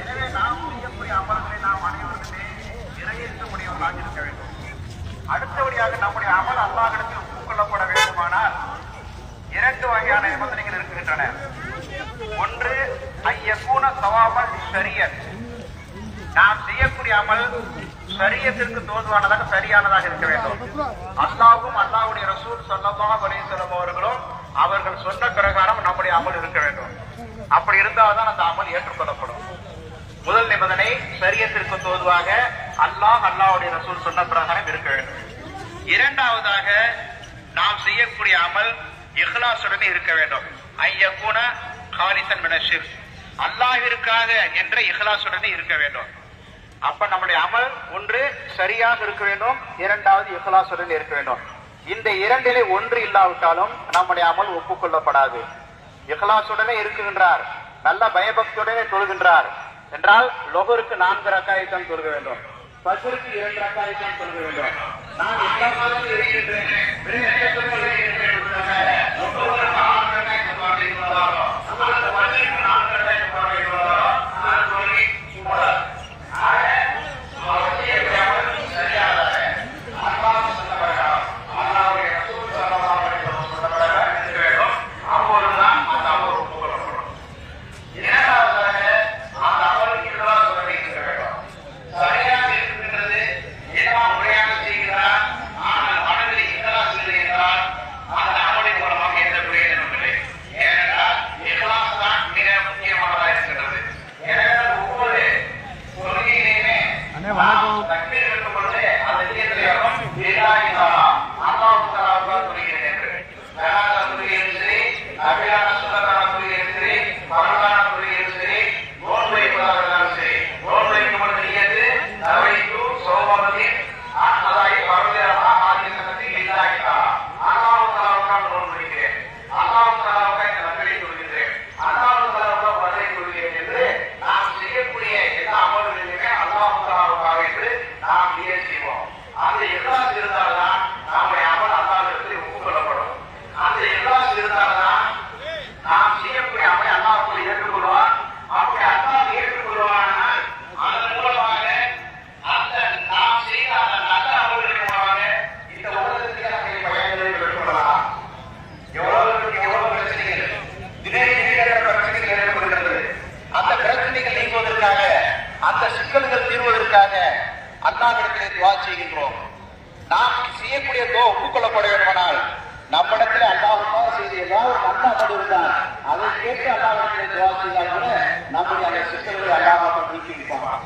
எனவே நாம் சரியத்திற்கு தோதுவானதாக சரியானதாக இருக்க வேண்டும். அல்லாவும் அல்லாவுடைய ரசூல் சொல்லமாக அலைஹி வஸல்லம் அவர்களும் அவர்கள் சொன்ன பிரகாரம் நம்முடைய அமல் இருக்க வேண்டும். அப்படி இருந்தால்தான் அந்த அமல் ஏற்றுக்கொள்ளப்படும். முதல் நிபந்தனை சரியத்திற்கு தோதுவாக அல்லாஹ் அல்லாவுடைய ரசூல் சொன்ன பிரகாரம் இருக்க வேண்டும். இரண்டாவதாக நாம் செய்யக்கூடிய அமல் இஹ்லாசுடன் இருக்க வேண்டும். ஐயக்கூன காலிசன் மினஷிர் அல்லாஹ்விற்காக என்ற இஹ்லாசுடன் இருக்க வேண்டும். அப்ப நம்முடைய அமல் ஒன்று சரியாக இருக்க வேண்டும் இரண்டாவது இஹ்லாசுடன் இருக்க வேண்டும். இந்த இரண்டிலே ஒன்று இல்லாவிட்டாலும் நம்முடைய அமல் ஒப்புக்கொள்ளப்படாது. இஹ்லாசுடனே இருக்குகின்றார். நல்ல பயபக்தியுடனே தொழுகின்றார். என்றால் லொகருக்கு நான்கு ரக்காயத்தான் தொழுக வேண்டும். பசுருக்கு இரண்டு ரக்காயத்தான் தொழுக வேண்டும். நான் இஸ்லாமாவது இருக்கின்றேன். கேட்டு அல்லாஹ்விடத்திலே துவா செய்தால் கூட நம்முடைய அந்த சிக்கல்களை அல்லாமல் நீக்கி இருப்போம்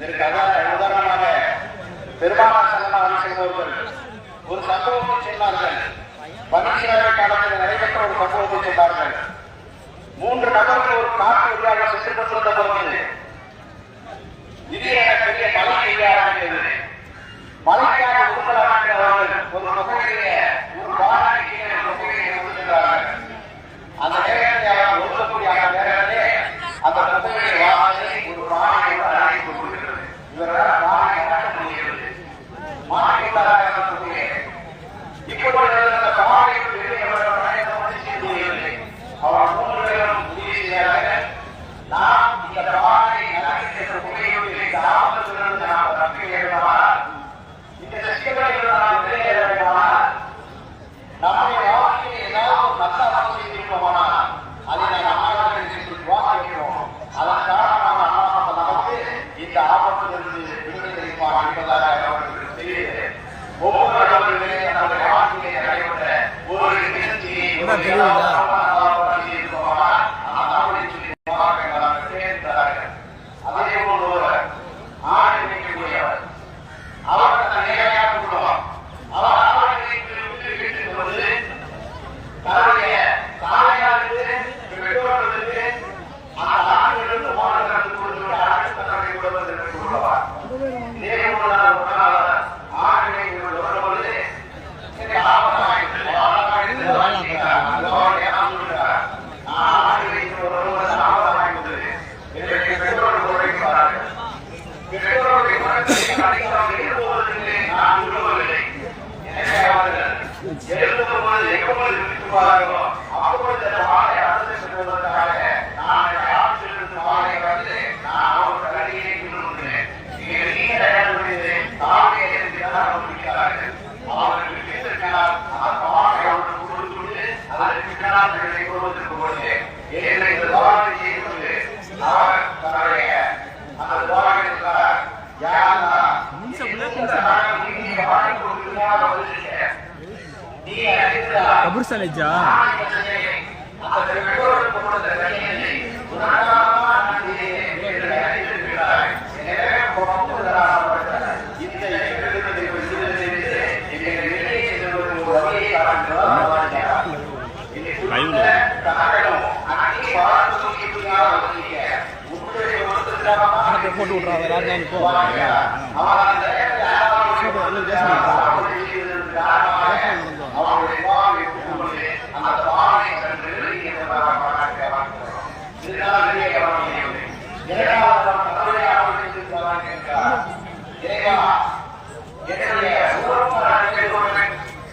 இதற்காக உதாரணமாக பெருமானார் சல்லா அலிசல்வர்கள் ஒரு சம்பவத்தை சொன்னார்கள். பனிசிராய காலத்தில் நடைபெற்ற ஒரு சம்பவத்தை சொன்னார்கள். மூன்று நபர்கள் ஒரு காட்டு வழியாக சுற்றி கொண்டிருந்த பொழுது Wow. ಲೆಕ್ಕ ಮಾಡಿ ಲೆಕ್ಕ ಮಾಡಿ ಆಟೋಮೆಟಿಕ್ ಆಡಬೇಕು சாலேஜா போட்டு விட்றாங்க ராஜா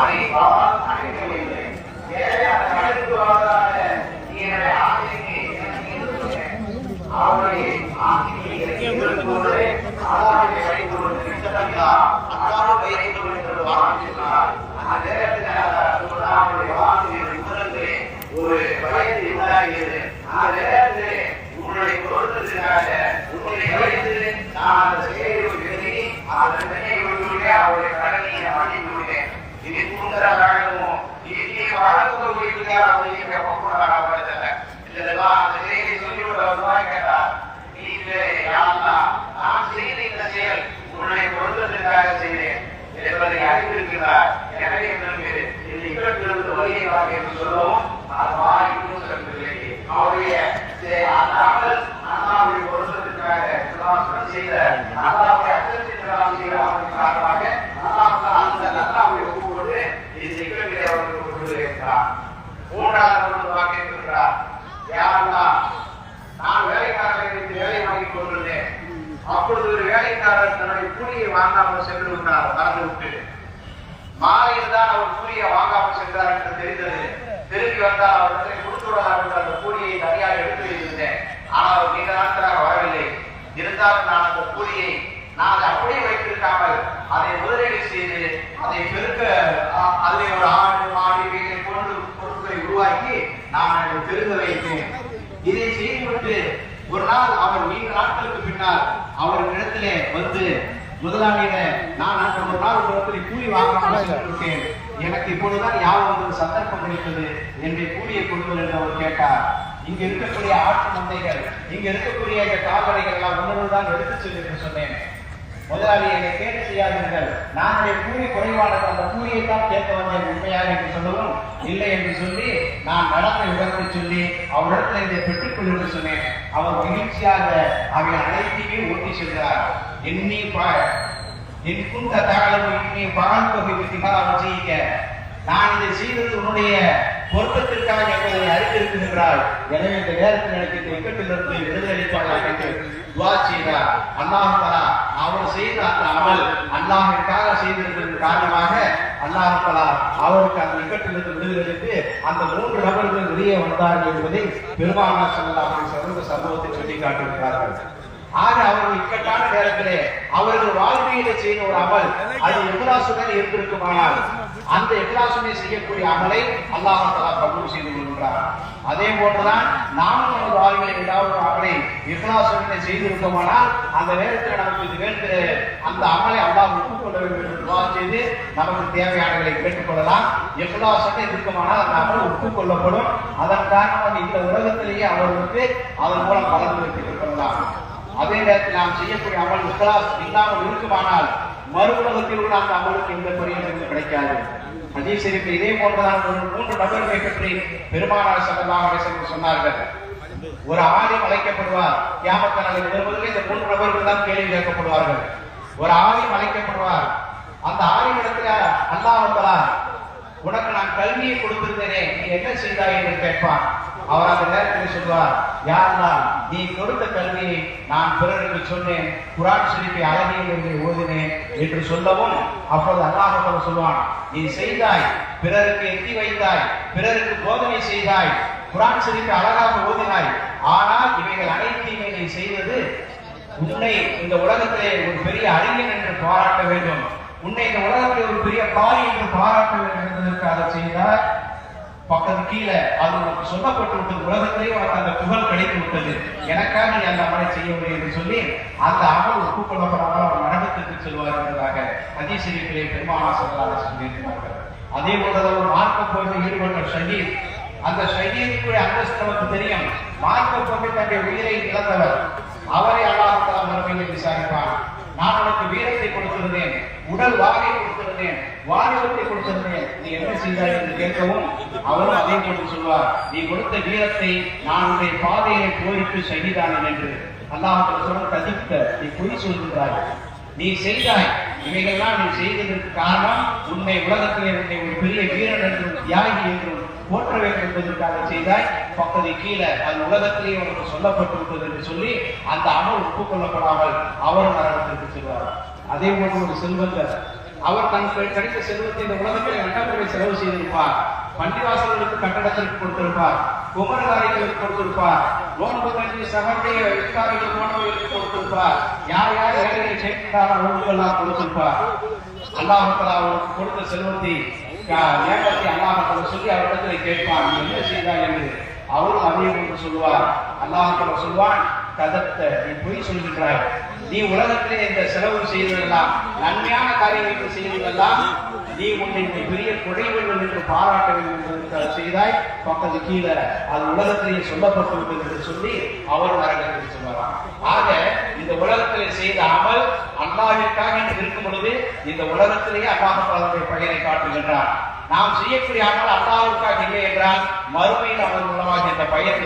இப்போ ஒரு வயது உண்டாகிறது அந்த நேரத்திலே உன்னுடைய பொருத்தத்திற்காக உன்னுடைய வயது நான் அந்த செயலை எழுதி அந்த பெண்ணை விட்டுவிட்டே அவருடைய கடனை நான் மன்னித்து விட்டேன் இது தூங்குறதாகவும் இது வழக்கு போயிருக்கார் அப்படிங்கிற பக்குவம் இதெல்லாம் அந்த செயலை சொல்லிவிட வருவாய் கேட்டார் நீ இல்லை யாரெல்லாம் நான் செய்த இந்த செயல் உன்னுடைய பொருத்தத்திற்காக செய்தேன் என்பதை அறிந்திருக்கிறார் எனவே எங்களுக்கு இந்த இக்கட்டிலிருந்து வருகிறார் என்று சொல்லவும் அது வாய் இன்னும் சொல்லவில்லை அவருடைய சே- அந்த அமல் அண்ணாவுடைய பொருத்தத்திற்காக சுதாசனம் செய்த அண்ணாவுடைய அச்சத்திற்காக செய்த அவரின் காரணமாக அண்ணாவுக்கு அந்த அண்ணாவுடைய ஒப்புக்கொண்டு இந்த இக்கட்டிலே அவருக்கு கொடுத்திருக்கிறார் மூன்றாவது ஒன்று வாக்கியிருக்கிறார் யாரெல்லாம் நான் வேலைக்காரரை வைத்து வேலை வாங்கிக் கொண்டிருந்தேன் அப்பொழுது ஒரு வேலைக்காரர் தன்னுடைய கூலியை வாங்காமல் சென்று விட்டார் மறந்து விட்டு மாலையில் தான் அவர் கூலியை வாங்காமல் சென்றார் என்று தெரிந்தது திரும்பி வந்தால் அவர்களை கொடுத்து விடலாம் என்று அந்த கூலியை தனியாக எடுத்து வைத்திருந்தேன். ஆனால் அவர் நீண்ட நாட்களாக வரவில்லை. இருந்தாலும் நான் அந்த கூலியை நான் அதை அப்படியே வைத்திருக்காமல் அதை முதலீடு செய்து அதை பெருக்க அ- ஒரு ஆடு மாடு வீட்டை போன்று பொருட்களை உருவாக்கி நான் அதை பெருக வைத்தேன். இதை செய்துவிட்டு ஒரு நாள் அவர் நீண்ட நாட்களுக்கு பின்னால் அவர் இடத்திலே வந்து முதலாளியிட நான் அன்று ஒரு நாள் ஒரு இடத்துல கூலி வாங்காமல் இருக்கேன் எனக்கு இப்பொழுதுதான் ஞாபகம் வந்து சந்தர்ப்பம் கிடைத்தது என்னை கூலியை கொடுங்கள் என்று அவர் கேட்டார். இங்க இருக்கக்கூடிய ஆட்டு மந்தைகள் இங்க இருக்கக்கூடிய இந்த கால்நடைகள் எல்லாம் உன்னோடு தான் எடுத்து சென்று என்று சொன்னேன். முதலாளி என்னை கேட்டு செய்யாதீர்கள். நான் கூலி குறைவானது அந்த கூலியை தான் கேட்க வந்தேன் உண்மையாக என்று சொல்லவும் இல்லை என்று சொல்லி நான் நடந்த விவரத்தை சொல்லி அவரிடத்தில் இதை பெற்றுக்கொள் என்று சொன்னேன். அவர் மகிழ்ச்சியாக அவை அனைத்தையுமே ஓட்டி சென்றார் எண்ணி இன் என் குந்த தகவலும் இன்னி பகல் விதிகா வித்தியாக நான் இதை செய்தது உன்னுடைய பொருத்தத்திற்காக என்பதை அறிந்திருக்கின்றாய். எனவே இந்த நேரத்தில் எனக்கு இந்த இக்கட்டிலிருந்து விடுதலை அளிப்பார்கள் என்று துவா செய்தார். அல்லாஹ் தலா அவர் செய்த அந்த அமல் அல்லாஹிற்காக செய்திருப்பதன் காரணமாக அல்லாஹ் தலா அவருக்கு அந்த இக்கட்டிலிருந்து விடுதலை அளித்து அந்த மூன்று நபர்கள் வெளியே வந்தார்கள் என்பதை பெருமானார் செல்லலாம் சிறந்த சம்பவத்தை சொல்லி காட்டியிருக்கிறார்கள் ஆக அவர்கள் இக்கட்டான நேரத்திலே அவர்கள் வாழ்க்கையில செய்த ஒரு அமல். அது எவ்வளாசுடன் இருந்திருக்குமானால் அந்த எவ்வளாசுமே செய்யக்கூடிய அமலை அல்லாஹ் தலா கபூல் செய்து கொள்கிறார் அதே போன்றுதான் நாமும் நமது வாழ்க்கையில் ஏதாவது ஒரு அமலை இஹ்லாசுடனே செய்திருக்கோமானால் அந்த நேரத்தில் நமக்கு இது வேண்டு அந்த அமலை அல்லாஹ் ஒப்புக்கொள்ள வேண்டும் என்று துவா செய்து நமக்கு தேவையானவர்களை கேட்டுக்கொள்ளலாம். இஹ்லாசுடன் இருக்குமானால் அந்த அமல் ஒப்புக்கொள்ளப்படும் அதன் காரணமாக இந்த உலகத்திலேயே அவர்களுக்கு அதன் மூலம் பலன் வைத்துக் கொள்ளலாம். அதே நேரத்தில் நாம் செய்யக்கூடிய அமல் இஸ்லாஸ் இல்லாமல் இருக்குமானால் மறுபுலகத்தில் கூட அந்த அமலுக்கு எந்த குறையும் கிடைக்காது. ஹதீஸ் ஷரீஃபில் இதே போன்றதான் ஒரு மூன்று நபர்களை பற்றி பெருமானார் ஸல்லல்லாஹு அலைஹி சொன்னார்கள். ஒரு ஆலயம் அழைக்கப்படுவார் கியாமத் நாளில் வருவதில் இந்த மூன்று நபர்கள் தான் கேள்வி கேட்கப்படுவார்கள். ஒரு ஆலயம் அழைக்கப்படுவார் அந்த ஆலயத்தில் இடத்துல அல்லாஹ் உனக்கு நான் கல்வியை கொடுத்திருந்தேனே நீ என்ன செய்தாய்? என்று கேட்பான். அவர் அந்த நேரத்தில் சொல்வார் யாரெல்லாம் நீ கொடுத்த கல்வியை நான் பிறருக்கு சொன்னேன் குரான் சிரிப்பை அழகியில் என்று ஓதினேன் என்று சொல்லவும் அப்போது அல்லாஹ் சொல்வான் நீ செய்தாய் பிறருக்கு எட்டி வைத்தாய் பிறருக்கு போதனை செய்தாய் குரான் சிரிப்பை அழகாக ஓதினாய். ஆனால் இவைகள் அனைத்தையுமே நீ செய்தது உன்னை இந்த உலகத்திலே ஒரு பெரிய அறிஞன் என்று பாராட்ட வேண்டும். உன்னை இந்த உலகத்திலே ஒரு பெரிய பாரி என்று பாராட்ட வேண்டும் என்பதற்கு அதை செய்தார் பக்கத்து கீழே அது உனக்கு சொல்லப்பட்டு விட்டது உலகத்திலே உனக்கு அந்த புகழ் கிடைத்து விட்டது. எனக்காக நீ அந்த அமலை செய்யவில்லை என்று சொல்லி அந்த அமல் ஒப்புக்கொள்ளப்படாமல் அவர் நரகத்துக்கு செல்வார் என்பதாக அதிசரிப்பிலே பெருமானா சொல்லலாக சொல்லியிருக்கிறார்கள். அதே போலதான் ஒரு மார்க்க போய் ஈடுபட்ட ஷஹீத் அந்த ஷஹீதுக்குரிய அந்தஸ்து நமக்கு தெரியும். மார்க்க போய் தன்னுடைய உயிரை இழந்தவர். அவரை அல்லாஹ் மறுமையில் விசாரிப்பான். நான் உனக்கு வீரத்தை கொடுத்திருந்தேன் உடல் வாகை கொடுத்திருந்தேன் வாலிபத்தை கொடுத்திருந்தேன். நீ என்ன செய்தாய் என்று கேட்கவும் அவரும் அதே போன்று சொல்வார் நீ கொடுத்த வீரத்தை நான் உடைய பாதையை போரிட்டு ஷஹீதானேன் என்று அல்லாஹ் சொல்ல கதித்த நீ பொய் சொல்கிறாய் நீ செய்தாய். இவைகள்லாம் நீ செய்ததற்கு காரணம் உன்னை உலகத்திலே உன்னை ஒரு பெரிய வீரன் என்றும் தியாகி என்றும் போற்ற வேண்டும் என்பதற்காக செய்தாய். பக்கத்தை கீழே அது உலகத்திலேயே உனக்கு சொல்லப்பட்டு என்று சொல்லி அந்த அமல் ஒப்புக்கொள்ளப்படாமல் அவர் நரகத்திற்கு செல்வார். அதே போன்று ஒரு செல்வந்தர் அவர் தனக்கு கிடைத்த செல்வத்தை இந்த உலகத்தில் நட்டமுறை செலவு செய்திருப்பார். பள்ளிவாசல்களுக்கு கட்டடத்திற்கு கொடுத்திருப்பார். குமரகாரிகளுக்கு கொடுத்திருப்பார். நோன்பு கஞ்சி சகருடைய விற்காரிகள் போன்றவர்களுக்கு கொடுத்திருப்பார். யார் யார் ஏழைகளை சேர்க்கிறாரோ அவர்களுக்கெல்லாம் கொடுத்திருப்பார். அல்லாஹ் அவருக்கு கொடுத்த செல்வத்தை ஏகத்தை அல்லாஹ் சொல்லி அவரிடத்தில் கேட்பார். நீ என்ன செய்தாய் என்று அவரும் அதே போன்று சொல்லுவார். அல்லாஹ் சொல்வான் கதத்தை நீ பொய் சொல்கின்றாய். நீ உலகத்திலே இந்த செலவு செய்ததெல்லாம் நன்மையான காரியங்களுக்கு செய்ததெல்லாம் நீ உன்னை பெரிய குறைவுகள் என்று பாராட்ட வேண்டும் செய்தாய் பக்கத்து கீழே. அது உலகத்திலே சொல்லப்பட்டு என்று சொல்லி அவர் நரகத்தில் சொல்வாராம். ஆக இந்த உலகத்திலே செய்த அமல் அல்லாவிற்காக என்று இருக்கும் பொழுது இந்த உலகத்திலேயே அல்லாஹ் பெயரை காட்டுகின்றார் நாம் செய்யக்கூடிய அமல் அல்லாவிற்காக இல்லை என்றால் மறுமையில் அவர் மூலமாக இந்த பெயர்